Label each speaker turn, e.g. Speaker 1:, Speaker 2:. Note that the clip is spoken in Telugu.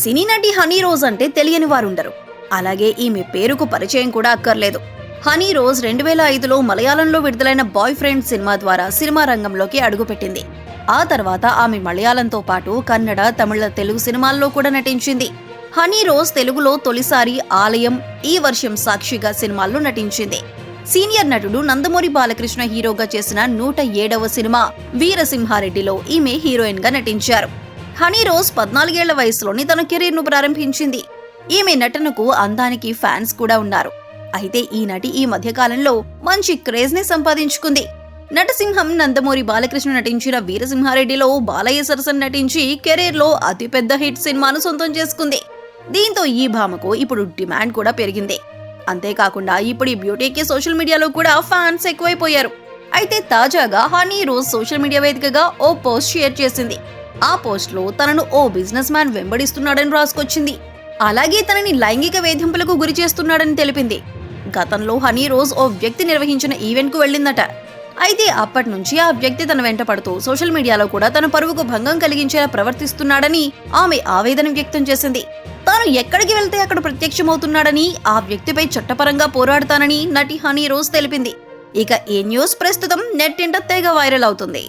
Speaker 1: సినీ నటి హనీ రోజ్ అంటే తెలియని వారుండరు. అలాగే ఈమె పేరుకు పరిచయం కూడా అక్కర్లేదు. హనీ రోజ్ రెండు వేల ఐదులో మలయాళంలో విడుదలైన బాయ్ ఫ్రెండ్ సినిమా ద్వారా సినిమా రంగంలోకి అడుగుపెట్టింది. ఆ తర్వాత ఆమె మలయాళంతో పాటు కన్నడ తమిళ తెలుగు సినిమాల్లో కూడా నటించింది. హనీ రోజ్ తెలుగులో తొలిసారి ఆలయం ఈ వర్షం సాక్షిగా సినిమాల్లో నటించింది. సీనియర్ నటుడు నందమూరి బాలకృష్ణ హీరోగా చేసిన నూట ఏడవ సినిమా వీరసింహారెడ్డిలో ఈమె హీరోయిన్గా నటించారు. హనీ రోజ్ పద్నాలుగేళ్ళ వయసులోని తన కెరీర్ను ప్రారంభించింది. ఈమె నటనకు అందానికి ఫ్యాన్స్ కూడా ఉన్నారు. అయితే ఈ నటి ఈ మధ్యకాలంలో మంచి క్రేజ్ని సంపాదించుకుంది. నటసింహం నందమూరి బాలకృష్ణ నటించిన వీరసింహారెడ్డిలో బాలయ్య సరసన్ నటించి కెరీర్లో అతిపెద్ద హిట్ సినిమాను సొంతం చేసుకుంది. దీంతో ఈ భామకు ఇప్పుడు డిమాండ్ కూడా పెరిగింది. అంతేకాకుండా ఇప్పుడు ఈ బ్యూటీకి సోషల్ మీడియాలో కూడా ఫ్యాన్స్ ఎక్కువైపోయారు. అయితే తాజాగా హనీ రోజ్ సోషల్ మీడియా వేదికగా ఓ పోస్ట్ షేర్ చేసింది. ఆ పోస్ట్లో తనను ఓ బిజినెస్ మ్యాన్ వెంబడిస్తున్నాడని రాసుకొచ్చింది. అలాగే తనని లైంగిక వేధింపులకు గురి చేస్తున్నాడని తెలిపింది. గతంలో హనీ రోజ్ ఓ వ్యక్తి నిర్వహించిన ఈవెంట్కు వెళ్ళిందట. అయితే అప్పటి నుంచి ఆ వ్యక్తి తన వెంట పడుతూ సోషల్ మీడియాలో కూడా తన పరువుకు భంగం కలిగించేలా ప్రవర్తిస్తున్నాడని ఆమె ఆవేదన వ్యక్తం చేసింది. తాను ఎక్కడికి వెళ్తే అక్కడ ప్రత్యక్షమవుతున్నాడని ఆ వ్యక్తిపై చట్టపరంగా పోరాడతానని నటి హనీ రోజ్ తెలిపింది. ఇక ఈ న్యూస్ ప్రస్తుతం నెట్టింట తెగ వైరల్ అవుతుంది.